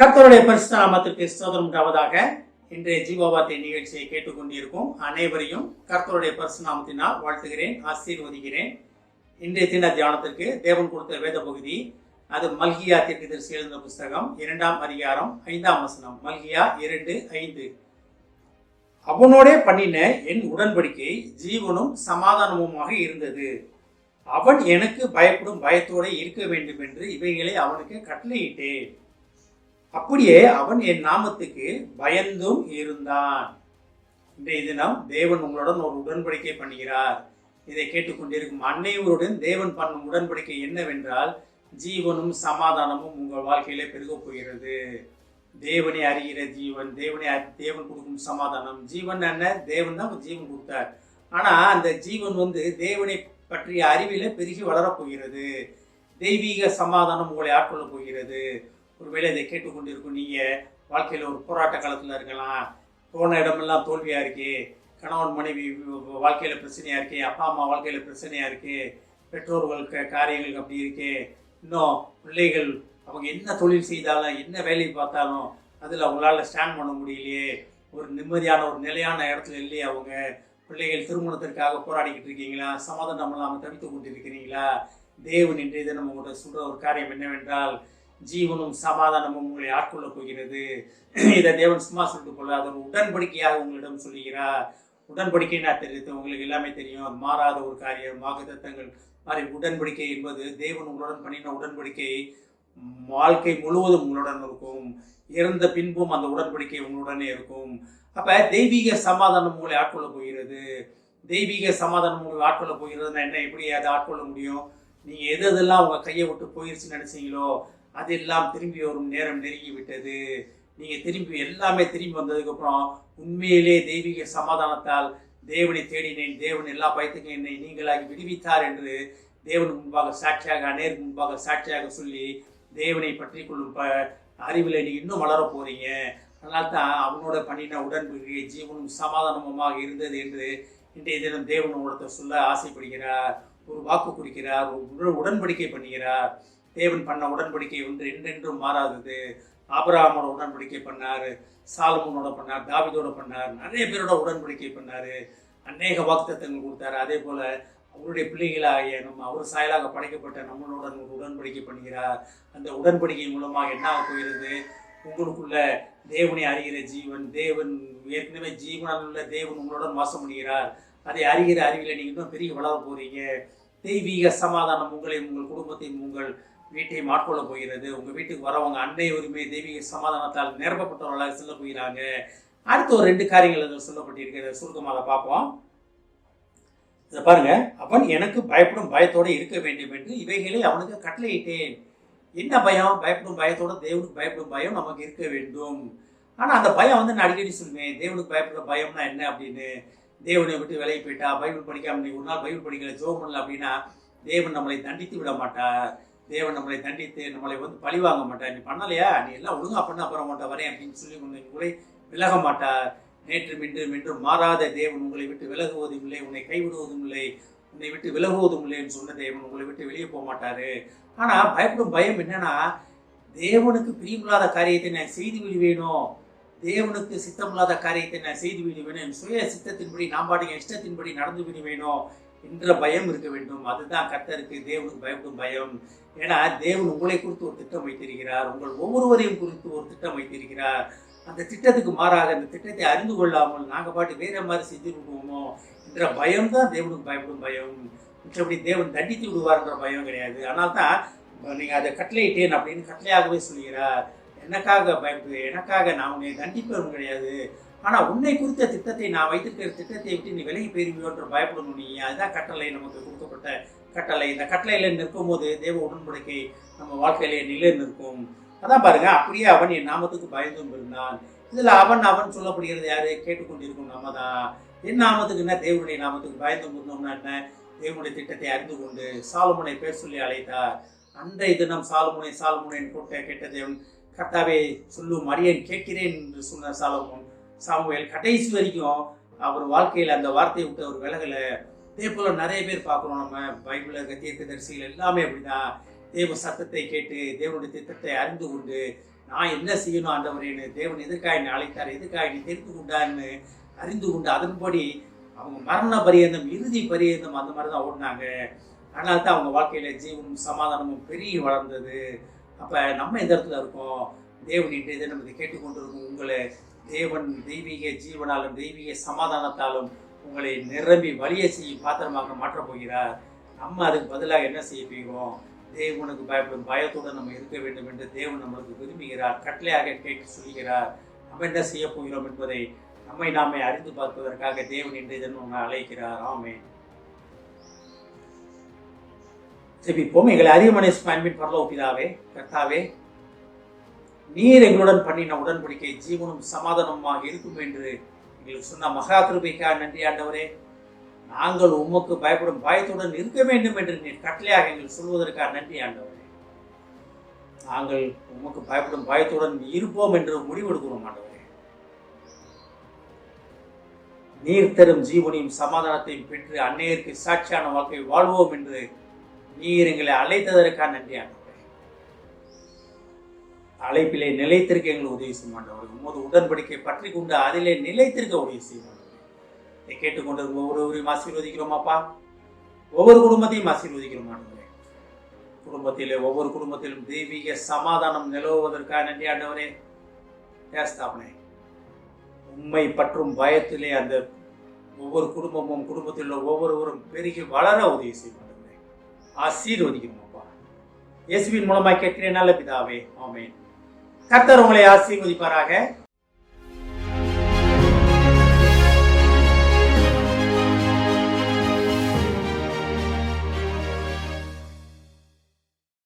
கர்த்தருடைய பரிசுத்த ஸ்தோதரம் உண்டாவதாக இன்றைய ஜீவவார்த்தை நிகழ்ச்சியை கேட்டுக்கொண்டிருக்கும் அனைவரையும் கர்த்தருடைய பரிசுநாமத்தினால் வாழ்த்துகிறேன் ஆசீர்வதிக்கிறேன். இன்றைய தின தியானத்திற்கு தேவன் கொடுத்த வேத பகுதி அது மல்கியா தீர்க்கதரிசி எழுந்த புஸ்தகம் இரண்டாம் அதிகாரம் ஐந்தாம் வசனம். மல்கியா இரண்டு ஐந்து. அவனோடே பண்ணின என் உடன்படிக்கை ஜீவனும் சமாதானமுமாக இருந்தது. அவன் எனக்கு பயப்படும் பயத்தோடு இருக்க வேண்டும் என்று இவைகளை அவனுக்கு கட்டளையிட்டேன். அப்படியே அவன் என் நாமத்துக்கு பயந்தும் இருந்தான். இன்றைய தினம் தேவன் உங்களுடன் ஒரு உடன்படிக்கை பண்ணுகிறார். இதை கேட்டுக்கொண்டிருக்கும் அன்னைவருடன் தேவன் பண்ணும் உடன்படிக்கை என்னவென்றால் ஜீவனும் சமாதானமும் உங்கள் வாழ்க்கையிலே பெருகப் போகிறது. தேவனை அறிகிற ஜீவன் தேவனை அறி- தேவன் கொடுக்கும் சமாதானம். ஜீவன் என்ன? தேவன் தான் ஜீவன் கொடுத்தார். ஆனால் அந்த ஜீவன் வந்து தேவனை பற்றிய அறிவில பெருகி வளரப் போகிறது. தெய்வீக சமாதானம் உங்களை ஆட்கொள்ளப் போகிறது. ஒருவேளை இதை கேட்டுக்கொண்டிருக்கும் நீங்கள் வாழ்க்கையில் ஒரு போராட்ட காலத்தில் இருக்கலாம். போன இடமெல்லாம் தோல்வியாக இருக்குது கணவன் மனைவி வாழ்க்கையில் பிரச்சனையாக இருக்குது அப்பா அம்மா வாழ்க்கையில் பிரச்சனையாக இருக்குது இருக்கு பெற்றோர்களுக்கு காரியங்களுக்கு அப்படி இருக்கு. இன்னும் பிள்ளைகள் அவங்க என்ன தொழில் செய்தாலும் என்ன வேலையை பார்த்தாலும் அதில் அவங்களால ஸ்டாண்ட் பண்ண முடியலையே. ஒரு நிம்மதியான ஒரு நிலையான இடத்துல இல்லையே அவங்க. பிள்ளைகள் திருமணத்திற்காக போராடிக்கிட்டு இருக்கீங்களா? சமாதானம் இல்லாமல் தவித்து கொண்டிருக்கிறீங்களா? தேவன் இன்றைய தினம் உங்கள்கிட்ட சொல்கிற ஒரு காரியம் என்னவென்றால் ஜீவனும் சமாதானமும் உங்களை ஆட்கொள்ளப் போகிறது. இதை தேவன் சும்மா சொல்லிட்டு போல அதன் ஒரு உடன்படிக்கையாக உங்களிடம் சொல்லுகிறார். உடன்படிக்கைன்னா தெரியுது உங்களுக்கு எல்லாமே தெரியும். மாறாத ஒரு காரியம். வாக்குத்தத்தங்கள் மாதிரி உடன்படிக்கை என்பது தேவன் உங்களுடன் பண்ணின உடன்படிக்கை. வாழ்க்கை முழுவதும் உங்களுடன் இருக்கும். இறந்த பின்பும் அந்த உடன்படிக்கை உங்களுடனே இருக்கும். அப்போ தெய்வீக சமாதானம் உங்களை ஆட்கொள்ள போகிறது. தெய்வீக சமாதானம் உங்களை ஆட்கொள்ள போகிறதுனா என்ன? எப்படி அதை ஆட்கொள்ள முடியும்? நீங்கள் எது எதெல்லாம் உங்கள் கையை விட்டு போயிருச்சுன்னு நினச்சிங்களோ அதெல்லாம் திரும்பி வரும் நேரம் நெருங்கி விட்டது நீங்கள் திரும்பி எல்லாமே திரும்பி வந்ததுக்கப்புறம் உண்மையிலே தெய்வீக சமாதானத்தால் தேவனை தேடினேன் தேவன் எல்லா பயத்துக்கும் என்னை நீங்களாகி விடுவித்தார் என்று தேவன் முன்பாக சாட்சியாக அநேர் முன்பாக சாட்சியாக சொல்லி தேவனை பற்றி கொள்ளும் ப அறிவில் நீ இன்னும் வளர போகிறீங்க அதனால தான் அவனோட பண்ணின உடன்படிக்கை ஜீவனும் சமாதானமுமாக இருந்தது என்று இன்றைய தினம் தேவன் உங்களிடத்தை சொல்ல ஆசைப்படுகிறார் ஒரு வாக்கு குறிக்கிறார் ஒரு உடன்படிக்கை பண்ணுகிறார். தேவன் பண்ண உடன்படிக்கை ஒன்று என்றென்றும் மாறாதது. ஆபிரகாமோட உடன்படிக்கை பண்ணார் சாலமோனோட பண்ணார் தாவிதோட பண்ணார் நிறைய பேரோட உடன்படிக்கை பண்ணார். அநேக வாக்குத்தங்கள் கொடுத்தாரு. அதே போல் அவருடைய பிள்ளைகளாகிய நம்ம அவர் சாயலாக படைக்கப்பட்ட நம்மளுடன் ஒரு உடன்படிக்கை பண்ணுகிறார். அந்த உடன்படிக்கை மூலமாக என்ன ஆகப் போகிறது? உங்களுக்குள்ள தேவனை அறிகிற ஜீவன் தேவன் ஏற்கனவே ஜீவனால் உள்ள தேவன் உங்களுடன் வாசம் பண்ணுகிறார். அதை அறிகிற அறிவில நீங்கள் இன்னும் பெரிய வளர போகிறீங்க தெய்வீக சமாதானம் உங்களையும் உங்கள் குடும்பத்தையும் உங்கள் வீட்டை ஆட்கொள்ள போகிறது. உங்கள் வீட்டுக்கு வரவங்க அன்னை உரிமை தெய்வீக சமாதானத்தால் நிரப்பப்பட்டவர்களாக சொல்ல போகிறாங்க அடுத்து ஒரு ரெண்டு காரியங்கள் அதில் சொல்லப்பட்டிருக்கிறது சுருக்கமாக அதை பார்ப்போம். இதை பாருங்க. அவன் எனக்கு பயப்படும் பயத்தோடு இருக்க வேண்டும் என்று இவைகளை அவனுக்கு கட்டளையிட்டேன். என்ன பயம்? பயப்படும் பயத்தோட தேவனுக்கு பயப்படும் பயம் நமக்கு இருக்க வேண்டும். ஆனால் அந்த பயம் வந்து நான் அடிக்கடி சொல்லுவேன். தேவனுக்கு பயப்படுற பயம்னா என்ன அப்படின்னு? தேவனை விட்டு விலகி போயிட்டா? பைபிள் படிக்காம நீ ஒரு நாள் பைபிள் படிக்கல ஜோ பண்ணல அப்படின்னா தேவன் நம்மளை தண்டித்து விட மாட்டார். தேவன் நம்மளை தண்டித்து நம்மளை வந்து பழி வாங்க மாட்டார். நீ பண்ணலையா? நீ எல்லாம் ஒழுங்கா பண்ண அப்புறம் மாட்டா வரேன் அப்படின்னு சொல்லி உன்னை உங்களை விலக மாட்டார். நேற்று மின்று மின்று மாறாத தேவன் உங்களை விட்டு விலகுவதும் இல்லை உன்னை கைவிடுவதும் இல்லை உன்னை விட்டு விலகுவதும் இல்லைன்னு சொன்ன தேவன் உங்களை விட்டு வெளியே போக மாட்டார். ஆனால் பயப்படும் பயம் என்னன்னா தேவனுக்கு பிரியமில்லாத காரியத்தை நான் செய்து விடுவேனோ? தேவனுக்கு சித்தமில்லாத காரியத்தை நான் செய்து விடுவேனோ? என் சுய சித்தத்தின்படி நான் பாட்டுங்க இஷ்டத்தின்படி நடந்து விடுவேனோ? என்ற பயம் இருக்க வேண்டும். அதுதான் கத்தருக்கு தேவனுக்கு பயப்படும் பயம். ஏன்னா தேவன் உங்களை குறித்து ஒரு திட்டம் வைத்திருக்கிறார். உங்கள் ஒவ்வொருவரையும் குறித்து ஒரு திட்டம் வைத்திருக்கிறார். அந்த திட்டத்துக்கு மாறாக அந்த திட்டத்தை அறிந்து கொள்ளாமல் நாங்கள் பாட்டு வேற மாதிரி செஞ்சு விடுவோமோ என்ற பயம் தான் தேவனுக்கு பயப்படும் பயம். மற்றபடி தேவன் தண்டித்து விடுவார்ன்ற பயம் கிடையாது. ஆனால் தான் நீங்கள் அதை கட்டளையிட்டேன் அப்படின்னு கட்டளையாகவே சொல்கிறார். எனக்காக பயப்படு எனக்காக நான் உன்னை தண்டிப்பவன் கிடையாது. ஆனால் உன்னை குறித்த திட்டத்தை நான் வைத்திருக்கிற திட்டத்தை விட்டு நீ விலகி போயிருவியோன்ற பயப்படணும் நீ. அதுதான் கட்டளை நமக்கு கொடுக்கப்பட்ட கட்டளை. இந்த கட்டளையில் நிற்கும் போது தேவ உடன்படிக்கை நம்ம வாழ்க்கையிலே நிலை நிற்கும். அதான் பாருங்க அப்படியே அவன் என் நாமத்துக்கு பயந்தும் இருந்தான் இதில் அவன் அவன் சொல்லப்படுகிறது யாரு? கேட்டுக்கொண்டிருக்கும் நம்ம தான். என் நாமத்துக்கு என்ன? தேவனுடைய நாமத்துக்கு பயந்தும் இருந்தோம்னா என்ன? தேவனுடைய திட்டத்தை அறிந்து கொண்டு சாலமுனை பேர் சொல்லி அழைத்தார். அன்றைய தினம் சாலமுனை சாலமுனை கூட்ட கேட்ட தேவன் கர்த்தாவே சொல்லும் அடியேன் கேட்கிறேன் என்று சொன்ன சாலமோன் சாமுவேல் கடைசி வரைக்கும் அவர் வாழ்க்கையில் அந்த வார்த்தையை விட்டு அவர் விலகலை. இதே போல் நிறைய பேர் பார்க்குறோம் நம்ம பைபிளில் இருக்க தீர்க்க தரிசிகள் எல்லாமே அப்படிதான். தேவ சத்தத்தை கேட்டு தேவனுடைய திட்டத்தை அறிந்து கொண்டு நான் என்ன செய்யணும் ஆண்டவரேன்னு தேவன் எதுக்காக என்னை அழைத்தார் எதுக்காக என்னை தெரிந்து கொண்டார்னு அறிந்து கொண்டு அதன்படி அவங்க மரண பரியந்தம் இறுதி பரியந்தம் அந்த மாதிரி தான் ஓடினாங்க. அதனால தான் அவங்க வாழ்க்கையில் ஜீவனும் சமாதானமும் பெரிய வளர்ந்தது. அப்போ நம்ம எந்த இடத்துல இருக்கோம்? தேவனின் இதை தினம் இதை கேட்டுக்கொண்டிருக்கும் உங்களை தேவன் தெய்வீக ஜீவனாலும் தெய்வீக சமாதானத்தாலும் உங்களை நிரம்பி வழிய செய்யும் பாத்திரமாக மாற்றப் போகிறார். நம்ம அதுக்கு பதிலாக என்ன செய்ய போகிறோம்? தேவனுக்கு பயப்படும் பயத்துடன் நம்ம இருக்க வேண்டும் என்று தேவன் நம்மளுக்கு விரும்புகிறார். கட்டளையாக கேட்டு சொல்கிறார். நம்ம என்ன செய்ய போகிறோம் என்பதை நம்மை நாமே அறிந்து பார்ப்பதற்காக தேவன் இன்றைய தினம் அழைக்கிறார். ஆமே ஜெபிப்போம் எங்களை அதிகமனை ஸ்பான்பின் பரலோ பிதாவே கர்த்தாவே நீர் எங்களுடன் பண்ணின உடன்படிக்கை ஜீவனும் சமாதானமாக இருக்கும் என்று எங்களுக்கு சொன்ன மகா கிருபிக்கா நன்றி ஆண்டவரே. நாங்கள் உமக்கு பயப்படும் பயத்துடன் இருக்க வேண்டும் என்று நீர் கட்டளையாக எங்களுக்கு சொல்வதற்காக நன்றி ஆண்டவரே. நாங்கள் உமக்கு பயப்படும் பயத்துடன் இருப்போம் என்று முடிவெடுக்கிறோம் ஆண்டவரே. நீர் தரும் ஜீவனையும் சமாதானத்தையும் பெற்று அன்னையருக்கு சாட்சியான வாழ்க்கை வாழ்வோம் என்று நீர் எங்களை அழைத்ததற்காக நன்றி ஆண்டவரே. அழைப்பிலே நிலைத்திருக்க எங்களை உதவி செய்ய மாட்டவர் உமது உடன்படிக்கை பற்றி கொண்டு அதிலே நிலைத்திருக்க உதவி செய்ய மாட்டவர் இதை கேட்டுக்கொண்டிருக்கும் ஒவ்வொருவரையும் ஆசீர்வதிக்கிறோம் அப்பா. ஒவ்வொரு குடும்பத்தையும் ஆசீர்வதிக்கிறோம் ஆண்டவரே. குடும்பத்திலே ஒவ்வொரு குடும்பத்திலும் தெய்வீக சமாதானம் நிலவுவதற்காக நன்றி ஆண்டவரே. ஏஸ்தாபனே உண்மை பற்றும் பயத்திலே அந்த ஒவ்வொரு குடும்பமும் குடும்பத்தில் உள்ள ஒவ்வொருவரும் பெருகி வளர உதவி செய்வார் ஆண்டவரே அப்பா இயேசுவின் மூலமாய் கேட்கிறேன் நல்ல பிதாவே ஆமேன். கர்த்தர் உங்களை ஆசீர்வதிப்பாராக.